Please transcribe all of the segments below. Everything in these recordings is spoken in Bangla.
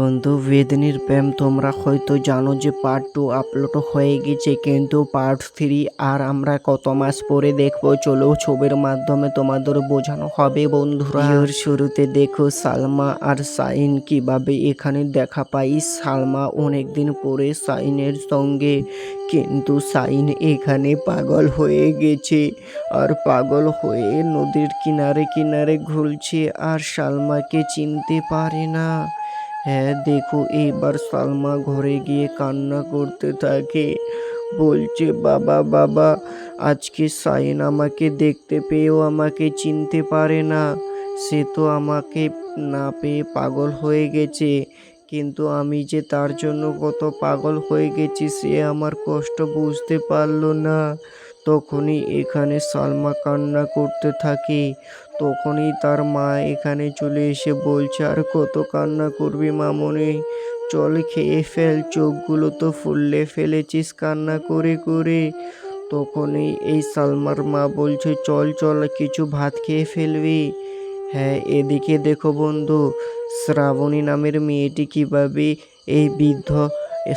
বন্ধু, বেদনির প্রেম তোমরা হয়তো জানো যে পার্ট টু আপলোড হয়ে গেছে, কিন্তু পার্ট থ্রি আর আমরা কত মাস পরে দেখব? চলো ছবির মাধ্যমে তোমাদের বোঝানো হবে বন্ধুরা। শুরুতে দেখো সালমা আর সাইন কীভাবে এখানে দেখা পাই। সালমা অনেকদিন পরে সাইনের সঙ্গে, কিন্তু সাইন এখানে পাগল হয়ে গেছে আর পাগল হয়ে নদীর কিনারে কিনারে ঘুরছে আর সালমাকে চিনতে পারে না। হ্যাঁ দেখো, এইবার সালমা ঘরে গিয়ে কান্না করতে থাকে। বলছে, বাবা বাবা, আজকে সাইন আমাকে দেখতে পেয়েও আমাকে চিনতে পারে না। সে তো আমাকে না পেয়ে পাগল হয়ে গেছে। কিন্তু আমি যে তার জন্য কত পাগল হয়ে গেছি, সে আমার কষ্ট বুঝতে পারল না। তখনই এখানে সালমা কান্না করতে থাকে। তখনই তার মা এখানে চলে এসে বলছে, আর কত কান্না করবি মামনি? চল খেয়ে ফেল, চোখগুলো তো ফুললে ফেলেছিস কান্না করে করে। তখনই এই সালমার মা বলছে, চল চল, কিছু ভাত খেয়ে ফেলবি। হ্যাঁ এদিকে দেখো বন্ধু, শ্রাবণী নামের মেয়েটি কীভাবে এই বৃদ্ধ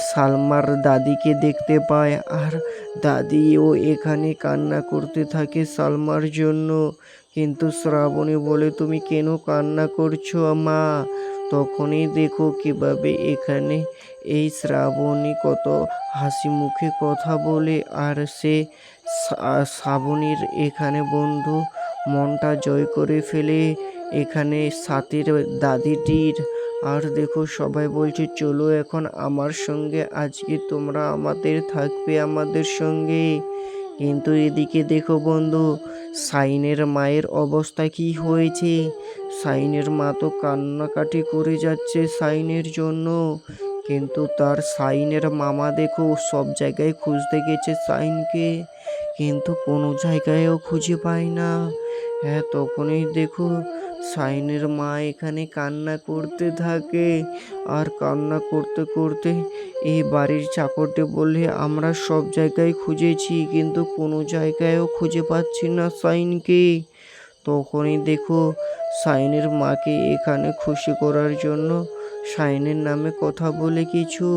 সালমার দাদিকে দেখতে পায় আর দাদিও এখানে কান্না করতে থাকে সালমার জন্য। কিন্তু শ্রাবণী বলে, তুমি কেন কান্না করছ মা? তখনই দেখো কীভাবে এখানে এই শ্রাবণী কত হাসি মুখে কথা বলে আর সে, শ্রাবণীর এখানে বন্ধু মনটা জয় করে ফেলে। এখানে সাথের দাদিটির আর দেখো সবাই বলছে, চলো এখন আমার সঙ্গে, আজকে তোমরা আমাদের থাকবে আমাদের সঙ্গে। কিন্তু এদিকে দেখো বন্ধু, সাইনের মায়ের অবস্থা কি হয়েছে? সাইনের মা তো কান্নাকাটি করে যাচ্ছে সাইনের জন্য। কিন্তু তার সাইনের মামা দেখো সব জায়গায় খুঁজতে গেছে সাইনকে, কিন্তু কোনো জায়গায়ও খুঁজে পায় না। হ্যাঁ তখনই দেখো সাইনের মা এখানে কান্না করতে থাকে আর কান্না করতে করতে এই বাড়ির চাকরটি বললে, আমরা সব জায়গায় খুঁজেছি, কিন্তু কোনো জায়গায়ও খুঁজে পাচ্ছি না সাইনকে। তখনই দেখো সাইনের মাকে এখানে খুশি করার জন্য সাইনের নামে কথা বলে কিছু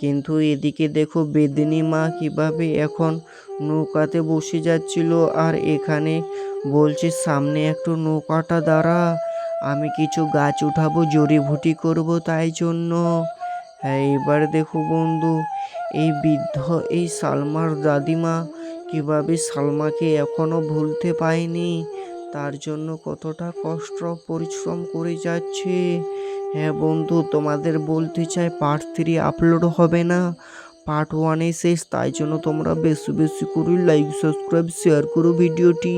কিন্তু এদিকে দেখো বেদিনী মা কীভাবে এখন নৌকাতে বসে যাচ্ছিল আর এখানে বলছে, সামনে একটু নৌকাটা দাঁড়া, আমি কিছু গাছ উঠাবো, জড়িভুটি করব তাই জন্য। হ্যাঁ এবার দেখো বন্ধু, এই বৃদ্ধ, এই সালমার দাদিমা কীভাবে সালমাকে এখনও ভুলতে পায়নি তার জন্য কতটা কষ্ট, পরিশ্রম করে যাচ্ছে। হ্যাঁ বন্ধু, তোমাদের বলতে চাই পার্ট থ্রি আপলোড হবে না। পার্ট ওয়ানে শেষ, তাই জন্য তোমরা বেশি বেশি করে লাইক সাবস্ক্রাইব শেয়ার করো ভিডিওটি